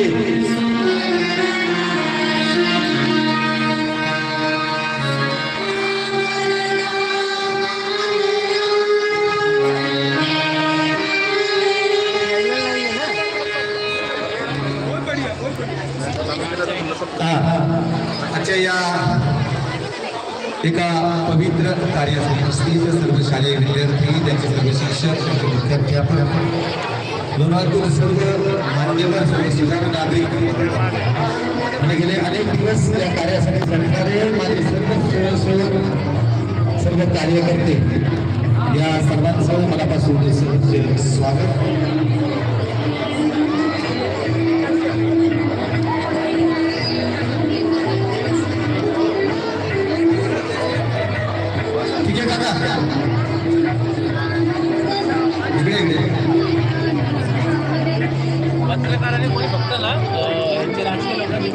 आहे प्रॅक्टिस करतात ते हा, हा. आजच्या या एका पवित्र कार्यासाठी असतील सर्व शालेय विद्यार्थी त्यांचे सर्व शिक्षक सर्व विद्यार्थी आपण लोणावळातील सर्व मान्यवर सर्व सुधार नागरिक आणि गेले अनेक दिवस या कार्यासाठी झटणारे माझे सर्व स्वयंसेवक सर्व कार्यकर्ते या सर्वांचं मनापासून स्वागत.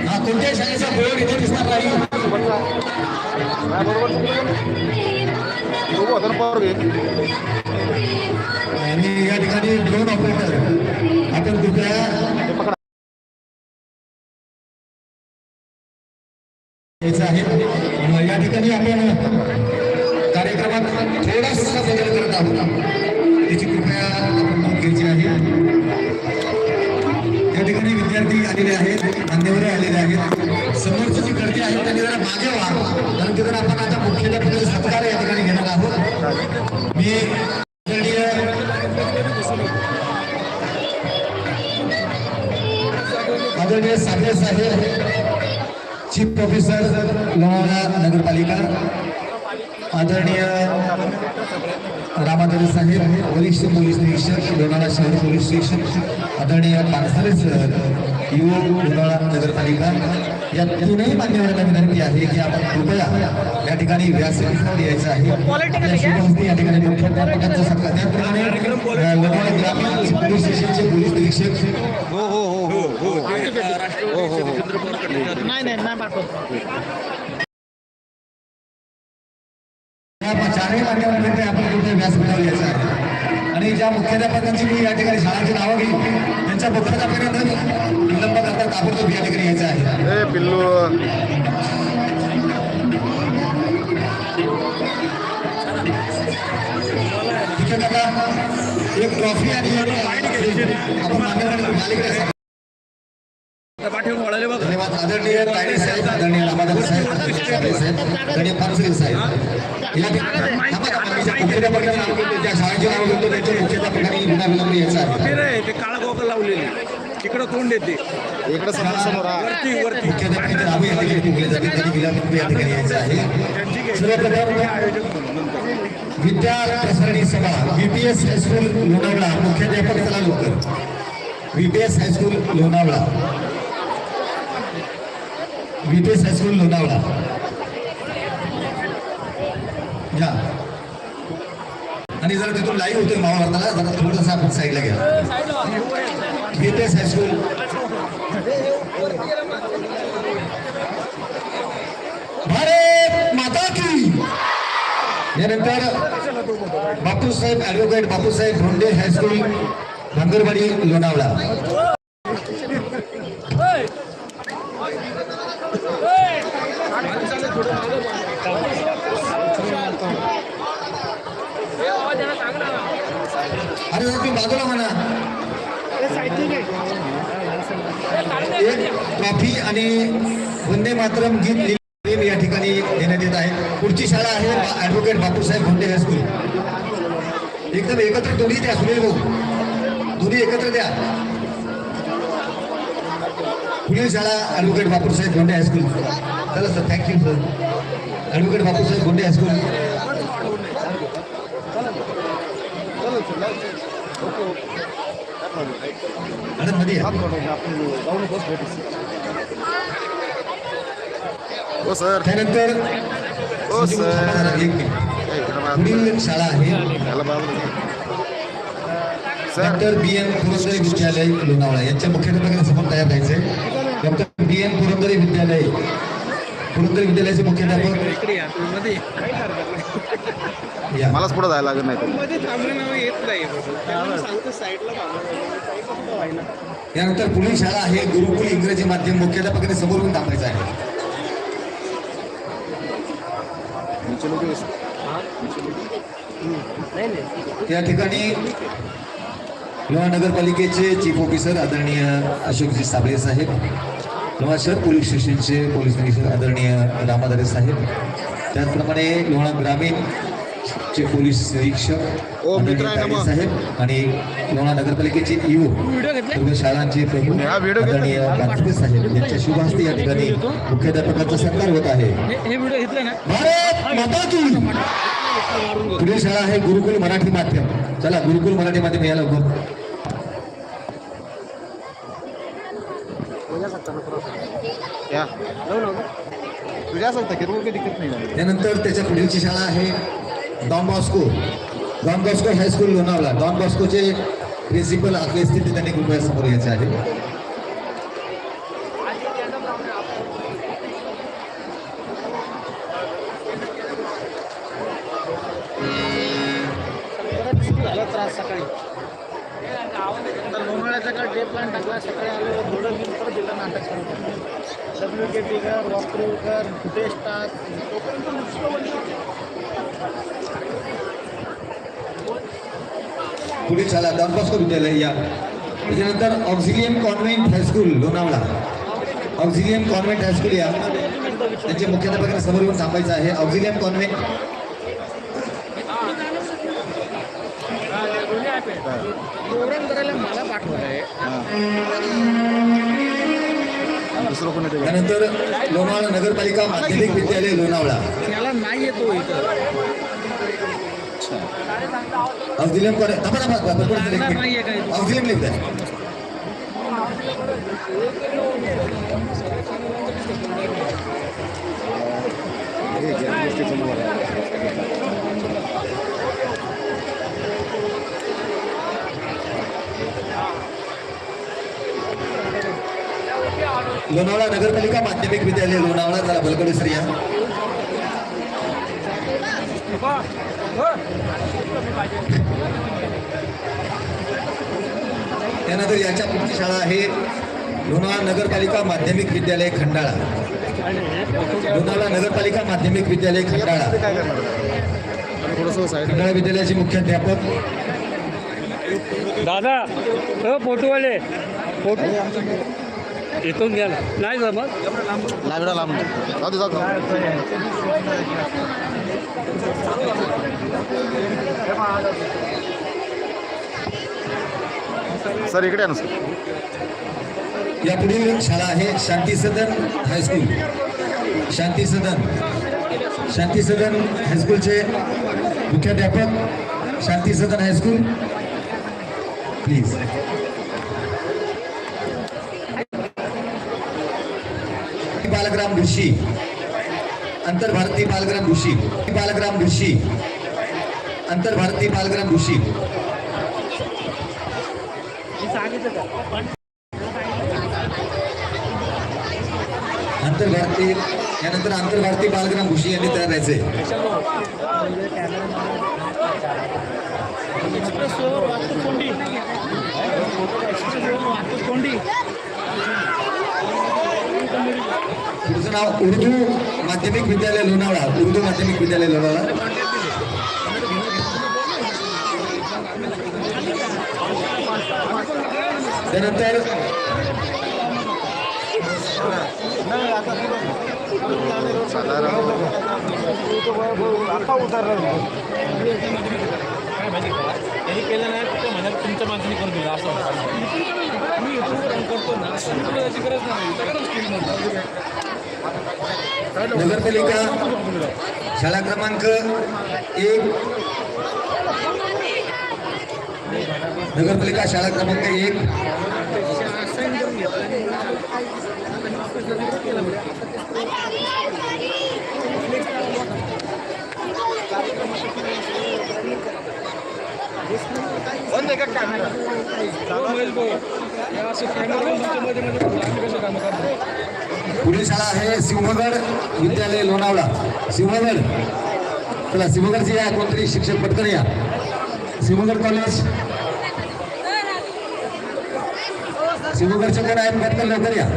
हा कोणत्याही शाळेचा बोर्ड इथे दिसणार नाही आणि या ठिकाणी ड्रोन ऑपरेटर आपण कृपया यायचं आहे अं, या ठिकाणी आपण कार्यक्रमात थोडासा बदल करत आहोत त्याची कृपया आलेले आहेत मान्यवर आलेले आहेत. समोरची जी गर्दी आहे त्यांनी जरा मागे व्हा कारण की जर आपण आता मुख्याध्यापकाचे सत्कार या ठिकाणी घेणार आहोत मी आदरणीय आदरणीय साहेब साहेब चीफ प्रोफेसर लोणावळा नगरपालिका. आदरणीय रामाधर साहेब वरिष्ठ पोलीस निरीक्षक लोणावळा शहर पोलीस स्टेशन आदरणीय पानसरे सर युवक लोणावळा नगरपालिका या तीनही मान्यवरांना विनंती आहे की आपण कृपया या ठिकाणी व्यासपीठावर यायचं आहे. शुभहस्ते या ठिकाणी मुख्याध्यापकांचा सत्कार त्याप्रमाणे अ, लोणावळा ग्रामीण पोलीस स्टेशनचे पोलीस निरीक्षक. नाही नाही नाही पाठवत या चारही मान्यवरांकडे आपण कुठे व्यासपीठावर यायचं आहे. आणि ज्या मुख्याध्यापकांची मी या ठिकाणी शाळांची नावं घेईन त्यांच्या मुख्याध्यापकांना विलंब करता ताबडतोब या ठिकाणी यायचं आहे. एक ट्रॉफी आणि धन्यवाद आदरणीय साहेब आदरणीय रामादास साहेब आदरणीय साहेब साहेब. ते काळा लावलेली इकडं तोंड येते इकडे समोर समोर वरती वरती विद्या प्रसारणी सभा बीपीएस हायस्कूल लोणावळा मुख्याध्यापक चला BPS VPS high school Lonavala VPS high school Lonavala या आणि जरा तिथून लाईव्ह होतोय महाभारताला जरा थोडंसं आपण साईडला घ्या. व्हीपीएस हायस्कूल भारत माता की. यानंतर Bapusaheb advocate Bapusaheb Bhonde high school Bhangarwadi Lonavala अरे तुम्ही बाजूला म्हणा एक ट्रॉफी आणि वंदे मातरम गीत लिहिलेले या ठिकाणी देण्यात येत आहे. पुढची शाळा आहे ऍडव्होकेट बापूसाहेब भोंडे हायस्कूल एकदम एकत्र दोन्ही द्या सुनील भाऊ. दोन्ही एकत्र द्या. पुढील शाळा advocate Bapusaheb Bhonde high school चला sir thank you sir advocate Bapusaheb Bhonde high school मध्ये या. हो सर. त्यानंतर हो सर. पुढील शाळा आहे. डॉक्टर बी एन पुरंदरे विद्यालय लोणावळा. यांच्या मुख्याध्यापकांना समोर तयार राहायचंय. डॉक्टर बी एन पुरंदरे विद्यालय. पुरंदरे विद्यालयाचे मुख्याध्यापक मलाच पुढे जायला लागत नाही. मध्ये थांबलं नाव येत नाही. त्यांना सांगतो साईडला थांबलं व्हायला यानंतर पुढील शाळा आहे गुरुकुल इंग्रजी माध्यम मुख्याध्यापकाने समोरून थांबायचं आहे. या ठिकाणी लोहा नगरपालिकेचे चीफ ऑफिसर आदरणीय अशोकजी साबळे साहेब लोहा शहर पोलीस स्टेशनचे पोलीस निरीक्षक आदरणीय रामादारे साहेब त्याचप्रमाणे लोहा ग्रामीण चे पोलीस निरीक्षक? साहेब आणि लोहा नगरपालिकेचे सर्व शाळांचे प्रमुख. आदरणीय साहेब यांच्या शुभ हस्ते या ठिकाणी मुख्याध्यापकांचा सत्कार होत आहे. व्हिडिओ घेतले ना? भारत माता की. पुढील शाळा आहे गुरुकुल मराठी माध्यम. चला गुरुकुल मराठी माध्यम या लवकर. त्यानंतर त्याच्या पुढीलची शाळा आहे. Don Bosco. Don Bosco high school Lonavala. Don बॉस्कोचे principal आपले स्थिती त्यांनी कृपया समोर घ्यायचे आहे. झाला त्रास सकाळी आता लोणावळ्याचा का day plan W K T कर वॉकथ्रू कर तोपर्यंत नुसतं म्हणजे पुढील शाळा डॉन बॉस्को विद्यालय या. त्याच्यानंतर Auxilium convent high school Lonavala. Auxilium convent high school या. त्यांचे मुख्याध्यापकांना समोर येऊन थांबायचं आहे. ऑक्झिलियम कॉन्व्हेंट प्रोग्राम करायला मला पाठवलं आहे त्यानंतर लोणावळा नगरपालिका माध्यमिक विद्यालय लोणावळा. त्याला नाही येतो इथं. ऑक्झिलियम लोणावळा नगरपालिका माध्यमिक विद्यालय लोणावळा जरा बलकडे स्त्रिया. त्यानंतर याच्या पुढची शाळा आहे लोणावळा नगरपालिका माध्यमिक विद्यालय खंडाळा. लोणावळा नगरपालिका माध्यमिक विद्यालय खंडाळा. थोडंसं खंडाळा विद्यालयाचे मुख्याध्यापक दादा हो फोटोवाले फोटो इथून घ्या ना. नाही जमत? लांबडा लांब जाऊ दे जाऊ दे. सर इकडे आहे ना सर. या पुढील शाळा आहे शांती सदन हायस्कूल शांती सदन. शांती सदन हायस्कूलचे मुख्याध्यापक Shanti Sadan high school please Balgram Rishi. Antarbharati Balgram Rishi. Balgram Rishi. Antarbharati Balgram Rishi. Antarbharati यानंतर आंतरभारती बालग्राम ऋषी यांनी तयार राहायचे. तुझं नाव उर्दू माध्यमिक विद्यालय लोणावळा उर्दू माध्यमिक विद्यालय लोणावळा. त्यानंतर आता उतरला त्यांनी केलं नाही तर म्हणत तुमच्या माणसाने करून दिलं असं मी युट्यूबवर काम करतो ना तुला गरज नाही नगरपालिका शाळा क्रमांक एक. नगरपालिका शाळा क्रमांक एक. बंद आहे का असं कॅमेरा मध्ये मध्ये आम्ही कसं कामं करतो पुढील शाळा आहे सिंहगड विद्यालय लोणावळा. सिंहगड चला सिंहगडची या कोणतरी शिक्षक पटकन या. सिंहगड कॉलेज सिंहगडचे कोण आहेत पटकन लवकर या.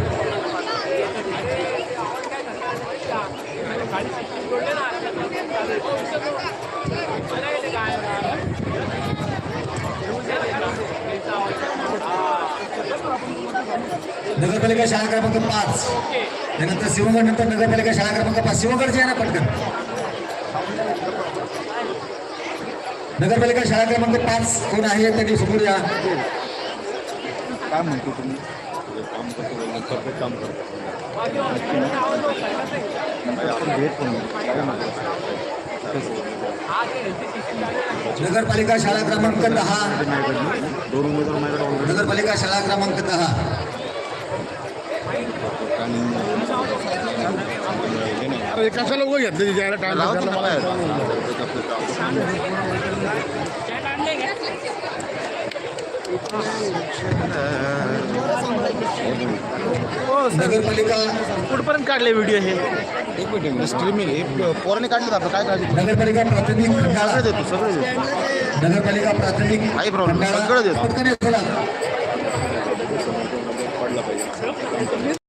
नगरपालिका शाळा क्रमांक पाच. त्यानंतर शिवगड नंतर नगरपालिका शाळा क्रमांक पाच. शिवगडचे आहे ना पटकन. नगरपालिका शाळा क्रमांक पाच कोण आहे त्यांनी समोर या काय म्हणतो तुम्ही? नगरपालिका शाळा क्रमांक दहा. नगरपालिका शाळा क्रमांक दहा. अरे कशाला उभं घेतलं ज्याला टाइम मला नगरपालिका कुठपर्यंत काढले व्हिडिओ हे? एक मिनिट स्ट्रीमिंग हे पोराने काढलं आपलं. काय काळजी नगरपालिका प्राथमिक सगळं देतो सगळं देतो. नगरपालिका प्राथमिक काही खंडाळा. सगळं देतो. पडला पाहिजे